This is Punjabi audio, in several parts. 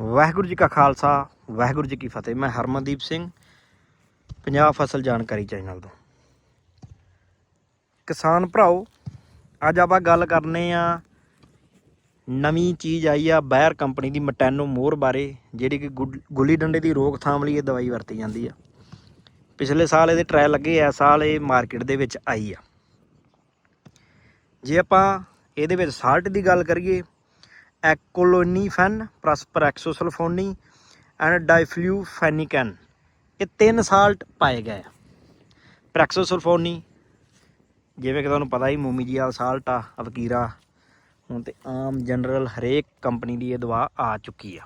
ਵਾਹਿਗੁਰੂ ਜੀ ਕਾ ਖਾਲਸਾ, ਵਾਹਿਗੁਰੂ ਜੀ ਕੀ ਫਤਿਹ। ਮੈਂ ਹਰਮਨਦੀਪ ਸਿੰਘ, ਪੰਜਾਬ ਫਸਲ ਜਾਣਕਾਰੀ ਚੈਨਲ ਤੋਂ। ਕਿਸਾਨ ਭਰਾਓ, ਅੱਜ ਆਪਾਂ ਗੱਲ ਕਰਨੇ ਆ ਨਵੀਂ ਚੀਜ਼ ਆਈ ਆ ਬਾਇਰ ਕੰਪਨੀ ਦੀ ਮਟੈਨੋ ਮੋਰ ਬਾਰੇ, ਜਿਹੜੀ ਕਿ ਗੁੱਡ- ਗੁੱਲੀ ਡੰਡੇ ਦੀ ਰੋਕਥਾਮ ਲਈ ਇਹ ਦਵਾਈ ਵਰਤੀ ਜਾਂਦੀ ਆ। ਪਿਛਲੇ ਸਾਲ ਇਹਦੇ ਟ੍ਰਾਇਲ ਲੱਗੇ ਆ, ਸਾਲ ਇਹ ਮਾਰਕੀਟ ਦੇ ਵਿੱਚ ਆਈ ਆ। ਜੇ ਆਪਾਂ ਇਹਦੇ ਵਿੱਚ ਸਾਲਟ ਦੀ ਗੱਲ ਕਰੀਏ ਐਕੋਲੋਨੀਫੈਨ ਪ੍ਰਸਪਰੈਕਸੋਸਲਫੋਨੀ ਐਂਡ ਡਾਈਫਲੂਫੈਨਿਕਨ ਇਹ ਤਿੰਨ ਸਾਲਟ ਪਾਏ ਗਏ। ਆ ਪ੍ਰੈਕਸੋਸਲਫੋਨੀ, ਜਿਵੇਂ ਕਿ ਤੁਹਾਨੂੰ ਪਤਾ ਹੀ ਮੂਮੀ ਜੀ ਵਾਲਾ ਸਾਲਟ ਆ, ਅਵਕੀਰਾ। ਹੁਣ ਤੇ ਆਮ ਜਨਰਲ ਹਰੇਕ ਕੰਪਨੀ ਦੀ ਇਹ ਦਵਾ ਆ ਚੁੱਕੀ ਆ।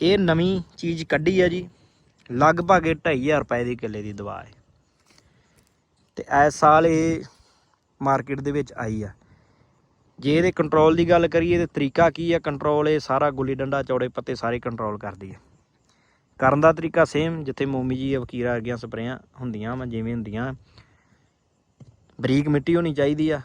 ਇਹ ਨਵੀਂ ਚੀਜ਼ ਕੱਢੀ ਆ ਜੀ। ਲਗਭਗ ਇਹ 2500 ਰੁਪਏ ਦੀ ਕਿੱਲੇ ਦੀ ਦਵਾ ਹੈ। ਤੇ ਇਸ ਸਾਲ ਇਹ ਮਾਰਕੀਟ ਦੇ ਵਿੱਚ ਆਈ ਆ। ਜੇ ਇਹਦੇ ਕੰਟਰੋਲ ਦੀ ਗੱਲ ਕਰੀਏ ਤੇ ਤਰੀਕਾ ਕੀ ਆ ਕੰਟਰੋਲ ਇਹ ਸਾਰਾ ਗੁੱਲੀ ਡੰਡਾ, ਚੌੜੇ ਪੱਤੇ ਸਾਰੇ ਕੰਟਰੋਲ ਕਰਦੀ ਹੈ ਕਰਨ ਦਾ ਤਰੀਕਾ ਸੇਮ ਜਿੱਥੇ ਮੋਮੀ ਜੀ ਵਕੀਰਾ ਵਰਗੀਆਂ ਸਪਰੇਆਂ ਹੁੰਦੀਆਂ ਵਾ, ਜਿਵੇਂ ਹੁੰਦੀਆਂ। ਬਰੀਕ ਮਿੱਟੀ ਹੋਣੀ ਚਾਹੀਦੀ ਆ।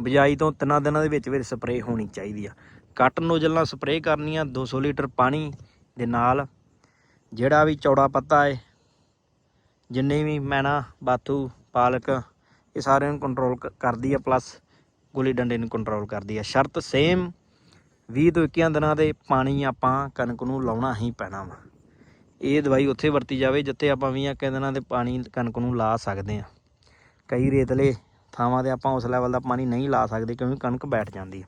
ਬਿਜਾਈ ਤੋਂ ਤਿੰਨਾਂ ਦਿਨਾਂ ਦੇ ਵਿੱਚ ਵਿੱਚ ਸਪਰੇਅ ਹੋਣੀ ਚਾਹੀਦੀ ਆ। ਕੱਟ ਨੋਜ਼ਲ ਨਾਲ ਸਪਰੇਅ ਕਰਨੀ ਆ 200 ਲੀਟਰ ਪਾਣੀ ਦੇ ਨਾਲ। ਜਿਹੜਾ ਵੀ ਚੌੜਾ ਪੱਤਾ ਹੈ ਜਿੰਨੇ ਵੀ ਮੈਨਾ ਬਾਥੂ, ਪਾਲਕ, ਇਹ ਸਾਰਿਆਂ ਨੂੰ ਕੰਟਰੋਲ ਕਰਦੀ ਆ ਪਲੱਸ ਗੁੱਲੀ ਡੰਡੇ ਨੂੰ ਕੰਟਰੋਲ ਕਰਦੀ ਆ। ਸ਼ਰਤ ਸੇਮ 20 ਤੋਂ 21 ਦਿਨਾਂ ਦੇ ਪਾਣੀ ਆਪਾਂ ਕਣਕ ਨੂੰ ਲਾਉਣਾ ਹੀ ਪੈਣਾ ਵਾ। ਇਹ ਦਵਾਈ ਉੱਥੇ ਵਰਤੀ ਜਾਵੇ ਜਿੱਥੇ ਆਪਾਂ 20 ਦਿਨਾਂ ਦੇ ਪਾਣੀ ਕਣਕ ਨੂੰ ਲਾ ਸਕਦੇ ਆ। ਕਈ ਰੇਤਲੇ ਥਾਵਾਂ ਤੇ ਆਪਾਂ ਉਸ ਲੈਵਲ ਦਾ ਪਾਣੀ ਨਹੀਂ ਲਾ ਸਕਦੇ ਕਿਉਂਕਿ ਕਣਕ ਬੈਠ ਜਾਂਦੀ ਆ।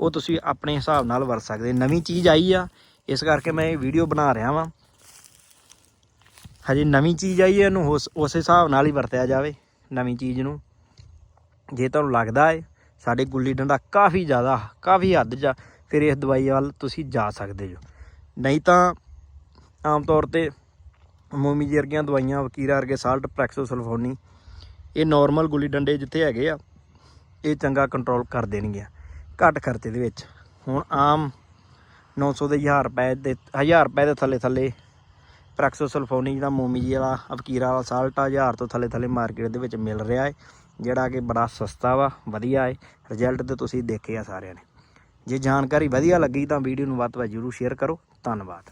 ਉਹ ਤੁਸੀਂ ਆਪਣੇ ਹਿਸਾਬ ਨਾਲ ਵਰਤ ਸਕਦੇ ਨਵੀਂ ਚੀਜ਼ ਆਈ ਆ। ਇਸ ਕਰਕੇ ਮੈਂ ਇਹ ਵੀਡੀਓ ਬਣਾ ਰਿਹਾ ਵਾਂ। ਹਜੇ ਨਵੀਂ ਚੀਜ਼ ਆਈ ਹੈ ਇਹਨੂੰ ਉਸ ਉਸ ਹਿਸਾਬ ਨਾਲ ਹੀ ਵਰਤਿਆ ਜਾਵੇ। ਨਵੀਂ ਚੀਜ਼ ਨੂੰ ਜੇ ਤੁਹਾਨੂੰ ਲੱਗਦਾ ਹੈ ਸਾਡੇ ਗੁੱਲੀ ਡੰਡਾ ਕਾਫੀ ਜ਼ਿਆਦਾ, ਕਾਫੀ ਹੱਦ 'ਚ ਫਿਰ ਇਸ ਦਵਾਈ ਵੱਲ ਤੁਸੀਂ ਜਾ ਸਕਦੇ ਹੋ ਨਹੀਂ ਤਾਂ ਆਮ ਤੌਰ ਤੇ ਮੋਮੀ ਜੀ ਵਰਗੀਆਂ ਦਵਾਈਆਂ ਵਕੀਰਾ ਵਰਗੇ ਸਾਲਟ ਪ੍ਰੈਕਸੋਸਲਫੋਨੀ, ਇਹ ਨਾਰਮਲ ਗੁੱਲੀ ਡੰਡੇ ਜਿੱਥੇ ਹੈਗੇ ਆ, ਇਹ ਚੰਗਾ ਕੰਟਰੋਲ ਕਰ ਦੇਣਗੇ ਘੱਟ ਖਰਚੇ ਦੇ ਵਿੱਚ। ਹੁਣ ਆਮ 900 ਦੇ 1000 ਰੁਪਏ ਦੇ 1000 ਰੁਪਏ ਦੇ ਥੱਲੇ ਥੱਲੇ ਪ੍ਰੈਕਸੋਸਲਫੋਨੀ ਜਿਹੜਾ ਮੋਮੀ ਜੀ ਵਾਲਾ, ਅਵਕੀਰਾ ਵਾਲਾ ਸਾਲਟ ਆ 1000 ਤੋਂ ਥੱਲੇ ਥੱਲੇ ਮਾਰਕੀਟ ਦੇ ਵਿੱਚ ਮਿਲ ਰਿਹਾ ਹੈ ਜਿਹੜਾ ਕਿ ਬੜਾ ਸਸਤਾ ਵਾ, ਵਧੀਆ ਹੈ ਰਿਜ਼ਲਟ ਤੇ ਤੁਸੀਂ ਦੇਖੇ ਆ ਸਾਰਿਆਂ ਨੇ। ਜੇ ਜਾਣਕਾਰੀ ਵਧੀਆ ਲੱਗੀ ਤਾਂ ਵੀਡੀਓ ਨੂੰ ਵੱਧ ਤੋਂ ਵੱਧ ਜ਼ਰੂਰ ਸ਼ੇਅਰ ਕਰੋ, ਧੰਨਵਾਦ।